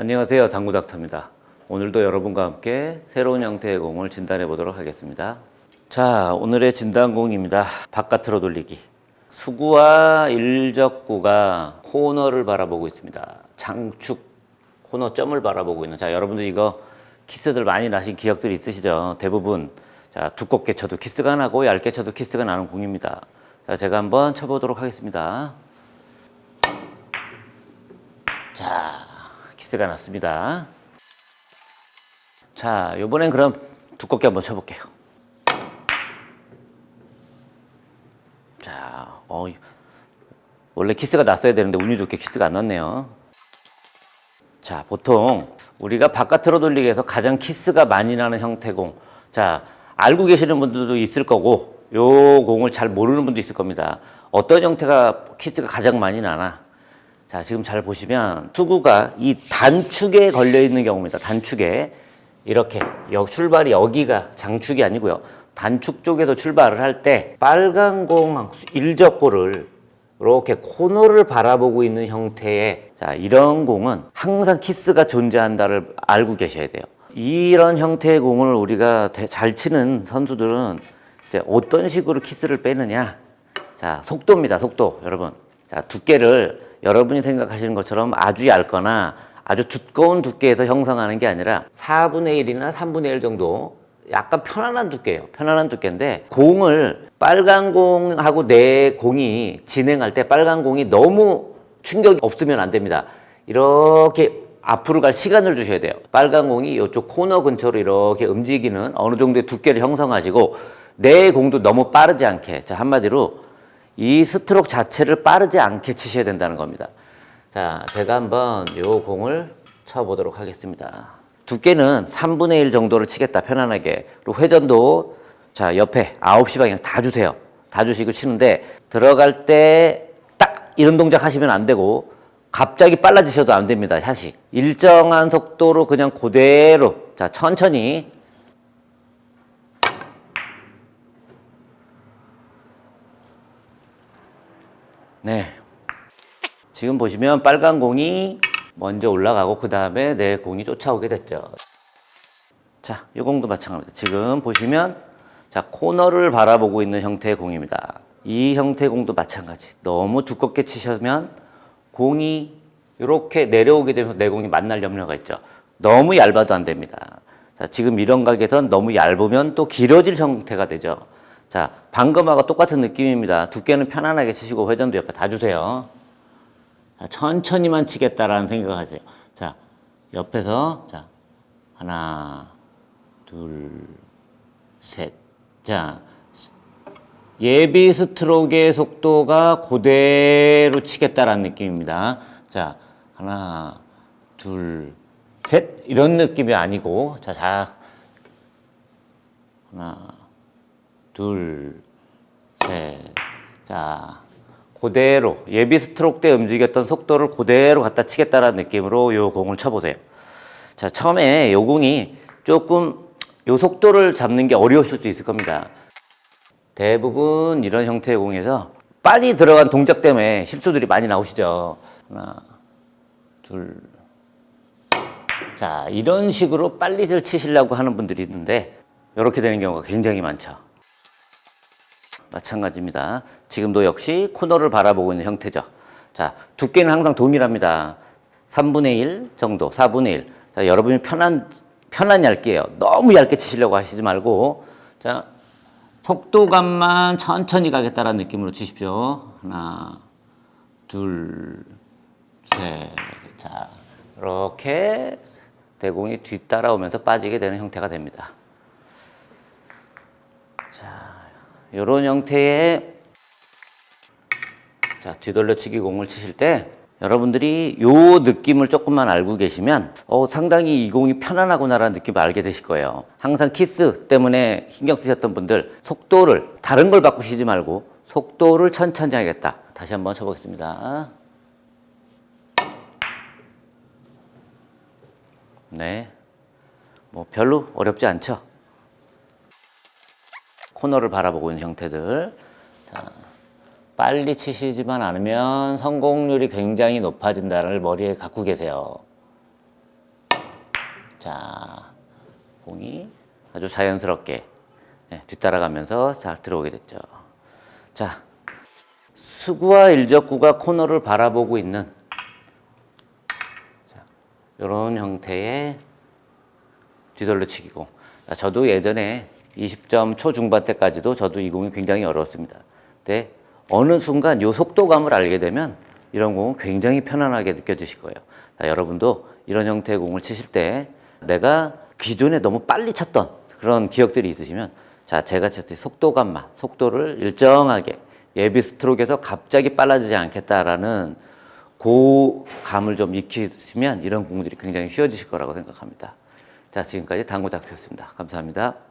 안녕하세요. 당구 닥터입니다. 오늘도 여러분과 함께 새로운 형태의 공을 진단해 보도록 하겠습니다. 자, 오늘의 진단공입니다. 바깥으로 돌리기. 수구와 일적구가 코너를 바라보고 있습니다. 장축 코너점을 바라보고 있는. 자, 여러분들 이거 키스들 많이 나신 기억들 있으시죠? 대부분 자, 두껍게 쳐도 키스가 나고 얇게 쳐도 키스가 나는 공입니다. 자, 제가 한번 쳐보도록 하겠습니다. 자, 키스가 났습니다. 자, 요번엔 그럼 두껍게 한번 쳐볼게요. 자, 어, 원래 키스가 났어야 되는데 운이 좋게 키스가 안 났네요. 자, 보통 우리가 바깥으로 돌리기 위해서 가장 키스가 많이 나는 형태 공. 자, 알고 계시는 분들도 있을 거고, 요 공을 잘 모르는 분도 있을 겁니다. 어떤 형태가 키스가 가장 많이 나나? 자, 지금 잘 보시면 수구가 이 단축에 걸려 있는 경우입니다. 단축에. 이렇게 여, 출발이 여기가 장축이 아니고요. 단축 쪽에서 출발을 할 때 빨간 공 일적구를 이렇게 코너를 바라보고 있는 형태의 자, 이런 공은 항상 키스가 존재한다를 알고 계셔야 돼요. 이런 형태의 공을 우리가 대- 잘 치는 선수들은 이제 어떤 식으로 키스를 빼느냐? 자, 속도입니다. 속도. 여러분. 자, 두께를 여러분이 생각하시는 것처럼 아주 얇거나 아주 두꺼운 두께에서 형성하는 게 아니라 4분의 1이나 3분의 1 정도 약간 편안한 두께예요. 편안한 두께인데 공을 빨간 공하고 내 공이 진행할 때 빨간 공이 너무 충격이 없으면 안 됩니다. 이렇게 앞으로 갈 시간을 주셔야 돼요. 빨간 공이 이쪽 코너 근처로 이렇게 움직이는 어느 정도의 두께를 형성하시고 내 공도 너무 빠르지 않게 자 한마디로 이 스트로크 자체를 빠르지 않게 치셔야 된다는 겁니다. 자, 제가 한번 요 공을 쳐보도록 하겠습니다. 두께는 3분의 1 정도를 치겠다, 편안하게. 그리고 회전도, 자, 옆에 9시 방향 다 주세요. 다 주시고 치는데, 들어갈 때 딱 이런 동작 하시면 안 되고, 갑자기 빨라지셔도 안 됩니다, 샷이. 일정한 속도로 그냥 그대로, 자, 천천히. 네. 지금 보시면 빨간 공이 먼저 올라가고 그 다음에 내 공이 쫓아오게 됐죠. 자, 이 공도 마찬가지입니다. 지금 보시면 자 코너를 바라보고 있는 형태의 공입니다. 이 형태의 공도 마찬가지. 너무 두껍게 치시면 공이 이렇게 내려오게 되면 내 공이 만날 염려가 있죠. 너무 얇아도 안 됩니다. 자, 지금 이런 각에선 너무 얇으면 또 길어질 형태가 되죠. 자, 방금하고 똑같은 느낌입니다. 두께는 편안하게 치시고 회전도 옆에 다 주세요. 자, 천천히만 치겠다라는 생각을 하세요. 자, 옆에서, 자, 하나, 둘, 셋. 자, 예비 스트로크의 속도가 그대로 치겠다라는 느낌입니다. 자, 하나, 둘, 셋. 이런 느낌이 아니고, 자, 자, 하나, 둘, 셋. 자, 그대로 예비 스트로크 때 움직였던 속도를 그대로 갖다 치겠다라는 느낌으로 요 공을 쳐보세요. 자, 처음에 요 공이 조금 요 속도를 잡는 게 어려우실 수 있을 겁니다. 대부분 이런 형태의 공에서 빨리 들어간 동작 때문에 실수들이 많이 나오시죠. 하나, 둘. 자, 이런 식으로 빨리들 치시려고 하는 분들이 있는데 이렇게 되는 경우가 굉장히 많죠. 마찬가지입니다. 지금도 역시 코너를 바라보고 있는 형태죠. 자, 두께는 항상 동일합니다. 3분의 1 정도, 4분의 1. 자, 여러분이 편한, 편한 얇게요. 너무 얇게 치시려고 하시지 말고, 자, 속도감만 천천히 가겠다라는 느낌으로 치십시오. 하나, 둘, 셋. 자, 이렇게 대공이 뒤따라오면서 빠지게 되는 형태가 됩니다. 이런 형태의 자 뒤돌려치기 공을 치실 때 여러분들이 요 느낌을 조금만 알고 계시면 어, 상당히 이 공이 편안하구나라는 느낌을 알게 되실 거예요. 항상 키스 때문에 신경 쓰셨던 분들 속도를 다른 걸 바꾸시지 말고 속도를 천천히 하겠다. 다시 한번 쳐보겠습니다. 네. 뭐 별로 어렵지 않죠? 코너를 바라보고 있는 형태들. 자, 빨리 치시지만 않으면 성공률이 굉장히 높아진다를 머리에 갖고 계세요. 자, 공이 아주 자연스럽게 예, 뒤따라가면서 잘 들어오게 됐죠. 자, 수구와 일적구가 코너를 바라보고 있는 이런 형태의 뒤돌려치기공. 아, 저도 예전에 20점 초중반 때까지도 저도 이 공이 굉장히 어려웠습니다. 근데 어느 순간 이 속도감을 알게 되면 이런 공은 굉장히 편안하게 느껴지실 거예요. 자, 여러분도 이런 형태의 공을 치실 때 내가 기존에 너무 빨리 쳤던 그런 기억들이 있으시면 자, 제가 쳤을 때 속도감만, 속도를 일정하게 예비 스트로크에서 갑자기 빨라지지 않겠다라는 그 감을 좀 익히시면 이런 공들이 굉장히 쉬워지실 거라고 생각합니다. 자, 지금까지 당구 닥터였습니다. 감사합니다.